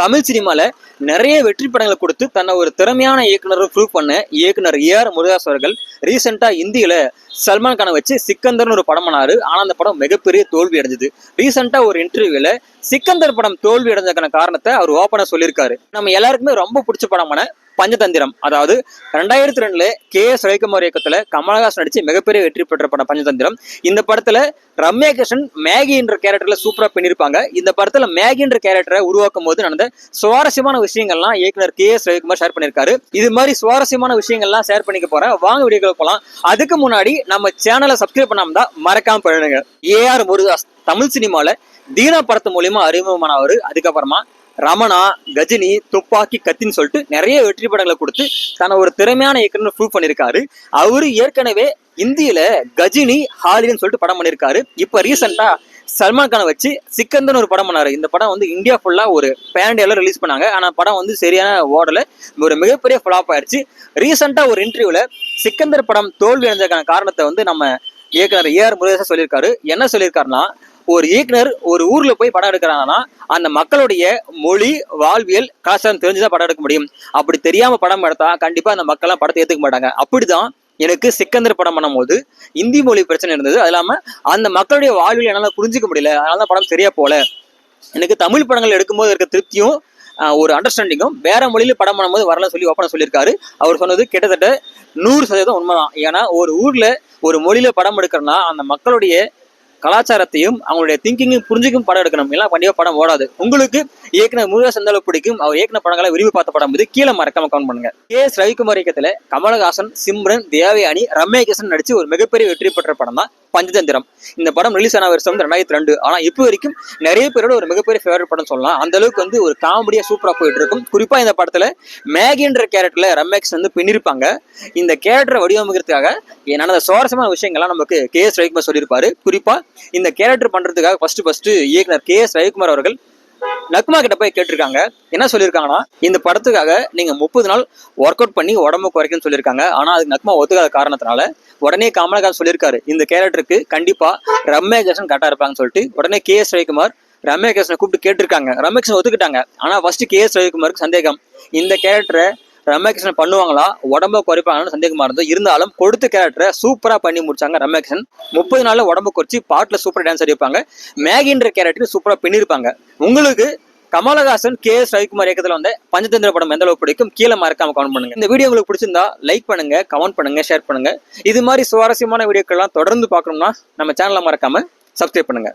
தமிழ் சினிமாவில் நிறைய வெற்றி படங்களை கொடுத்து தன்னை ஒரு திறமையான இயக்குனர் ப்ரூவ் பண்ண இயக்குனர் ஏ ஆர் முருகாஸ் அவர்கள் ரீசெண்டாக இந்தியில் சல்மான் கானை வச்சு சிக்கந்தர்னு ஒரு படம் பண்ணாரு. ஆனால் அந்த படம் மிகப்பெரிய தோல்வி அடைஞ்சது. ரீசெண்டாக ஒரு இன்டர்வியூவில் சிக்கந்தர் படம் தோல்வி அடைஞ்சதுக்கான காரணத்தை அவர் ஓப்பனாக சொல்லியிருக்காரு. நம்ம எல்லாருக்குமே ரொம்ப பிடிச்ச படமான பஞ்சதந்திரம். அதாவது ரெண்டாயிரத்தி ரெண்டுல கே எஸ் ரவிக்குமார் இயக்கத்துல கமலஹாசன் நடிச்சு மிகப்பெரிய வெற்றி பெற்ற படம் பஞ்சதந்திரம். இந்த படத்துல ரம்யா கிருஷ்ணன் மேகி என்ற கேரக்டர்ல சூப்பரா பண்ணியிருப்பாங்க இந்த படத்துல மேகி என்ற கேரக்டரை உருவாக்கும் போது நடந்த சுவாரஸ்யமான விஷயங்கள்லாம் இயக்குனர் கே எஸ் ரவிக்குமார் ஷேர் பண்ணியிருக்காரு இது மாதிரி சுவாரஸ்யமான விஷயங்கள்லாம் ஷேர் பண்ணிக்க போறேன். வாங்க வீடியோக்கள் போலாம். அதுக்கு முன்னாடி நம்ம சேனலை சப்ஸ்கிரைப் பண்ணாம தான் மறக்காம பண்ணுங்க ஏஆர் முருகாஸ் தமிழ் சினிமாவில் தீனா படத்து மூலியமா அறிமுகமானவர். அதுக்கப்புறமா ரமணா கஜினி துப்பாக்கி கத்தின்னு சொல்லிட்டு நிறைய வெற்றி படங்களை கொடுத்து தன்னை ஒரு திறமையான இயக்குனர் ப்ரூவ் பண்ணியிருக்காரு. அவரு ஏற்கனவே இந்தியில கஜினி ஹாலின்னு சொல்லிட்டு படம் பண்ணியிருக்காரு. இப்போ ரீசெண்டா சல்மான் கானை வச்சு சிக்கந்தன் ஒரு படம் பண்ணாரு. இந்த படம் வந்து இந்தியா ஃபுல்லா ஒரு பேண்டியால ரிலீஸ் பண்ணாங்க. ஆனா படம் வந்து சரியான ஓடல. ஒரு மிகப்பெரிய ஃபிளாப் ஆயிடுச்சு ரீசெண்டா ஒரு இன்டர்வியூல சிக்கந்தர் படம் தோல்வி அடைஞ்சதுக்கான காரணத்தை வந்து நம்ம இயக்குனர் ஏஆர் முருகேசன் சொல்லியிருக்காரு. என்ன சொல்லியிருக்காருன்னா ஒரு இயக்குனர் ஒரு ஊர்ல போய் படம் எடுக்கிறாங்கன்னா அந்த மக்களுடைய மொழி வாழ்வியல் கலாச்சாரம் தெரிஞ்சுதான் படம் எடுக்க முடியும். அப்படி தெரியாம படம் எடுத்தா கண்டிப்பா அந்த மக்கள்லாம் படத்தை ஏத்துக்க மாட்டாங்க. அப்படிதான் எனக்கு சிக்கந்தர் படம் பண்ணும்போது இந்தி மொழி பிரச்சனை இருந்தது. அது இல்லாம அந்த மக்களுடைய வாழ்வியல் என்னால புரிஞ்சுக்க முடியல. அதனால தான் படம் சரியா போல எனக்கு தமிழ் படங்கள் எடுக்கும்போது இருக்க திருப்தியும் ஒரு அண்டர்ஸ்டாண்டிங்கும் வேற மொழியில படம் பண்ணும்போது வரல சொல்லி ஓப்பனா சொல்லியிருக்காரு. அவர் சொன்னது கிட்டத்தட்ட நூறு சதவீதம் உண்மைதான். ஏன்னா ஒரு ஊர்ல ஒரு மொழியில படம் எடுக்கிறனா அந்த மக்களுடைய கலாச்சாரத்தையும் அவங்களுடைய திங்கிங்கையும் புரிஞ்சுக்கும் படம் எடுக்கணும். எல்லாம் கண்டிப்பாக படம் ஓடாது. உங்களுக்கு இயக்குனர் முருகா செந்தளவு பிடிக்கும். அவர் இயக்குன படங்களை விரும்பி பார்த்த படம் இது கீழே மறக்காம கவுண்ட் பண்ணுங்க. கே. எஸ் ரவிக்குமார் இயக்கத்துல கமலஹாசன் சிம்ரன் தேவயானி ரம்யா கிருஷ்ணன் நடிச்சு ஒரு மிகப்பெரிய வெற்றி பெற்ற படம் தான் பஞ்சதந்திரம். இந்த படம் ரிலீஸ் ஆன வருஷம் வந்து ரெண்டாயிரத்தி ரெண்டு. ஆனால் இப்போ வரைக்கும் நிறைய பேரோட ஒரு மிகப்பெரிய ஃபேவரட் படம் சொல்லலாம். அந்த அளவுக்கு வந்து ஒரு காமெடியாக சூப்பராக போயிட்டு இருக்கும். குறிப்பாக இந்த படத்தில் மேகின்ற கேரக்டரில் ரமேக்ஸ் வந்து பின்னிருப்பாங்க. இந்த கேரக்டரை வடிவமைக்கிறதுக்காக நடந்த சுவாரஸ்யமான விஷயங்கள்லாம் நமக்கு கே எஸ் ரவிக்குமார் சொல்லியிருப்பாரு. குறிப்பாக இந்த கேரக்டர் பண்ணுறதுக்காக ஃபர்ஸ்ட் ஃபர்ஸ்ட் இயக்குனர் கே எஸ் ரவிக்குமார் அவர்கள் நக்மா கிட்ட போய் கேட்டிருக்காங்க. என்ன சொல்லியிருக்காங்கன்னா இந்த படத்துக்காக நீங்க முப்பது நாள் ஒர்க் அவுட் பண்ணி உடம்பு குறைக்கணும்னு சொல்லியிருக்காங்க. ஆனா அதுக்கு நக்மா ஒத்துக்காத காரணத்தினால உடனே கமலஹாசன் சொல்லியிருக்காரு இந்த கேரக்டருக்கு கண்டிப்பா ரம்யா கிருஷ்ணன் கரெக்டா இருப்பாங்கன்னு சொல்லிட்டு. உடனே கே எஸ் ரவிக்குமார் ரம்யா கிருஷ்ணனை கூப்பிட்டு கேட்டிருக்காங்க. ரம்யா கிருஷ்ணன் ஒத்துக்கிட்டாங்க. ஆனா ஃபர்ஸ்ட் கே எஸ் ரவிக்குமாருக்கு சந்தேகம். இந்த கேரக்டரை ரம்யா கிருஷ்ணன் பண்ணுவாங்களா? உடம்ப குறைப்பாங்கன்னு சந்தேகமா இருந்தது. இருந்தாலும் கொடுத்த கேரக்டரை சூப்பரா பண்ணி முடிச்சாங்க ரம்யா கிருஷ்ணன் முப்பது நாள்ல உடம்ப குறைச்சி பாட்டுல சூப்பரா டான்ஸ் அடிப்பாங்க மேகின்ற கேரக்டர் சூப்பரா பண்ணியிருப்பாங்க உங்களுக்கு கமலஹாசன் கே எஸ் ரவிக்குமார் இயக்கத்துல வந்து பஞ்சதந்திர படம் எந்த அளவுக்கு பிடிக்கும்? கீழே மறக்காம கமெண்ட் பண்ணுங்க. இந்த வீடியோ உங்களுக்கு பிடிச்சிருந்தா லைக் பண்ணுங்க கமெண்ட் பண்ணுங்க ஷேர் பண்ணுங்க. இது மாதிரி சுவாரஸ்யமான வீடியோக்கள்லாம் தொடர்ந்து பார்க்கணும்னா நம்ம சேனலை மறக்காம சப்ஸ்கிரைப் பண்ணுங்க.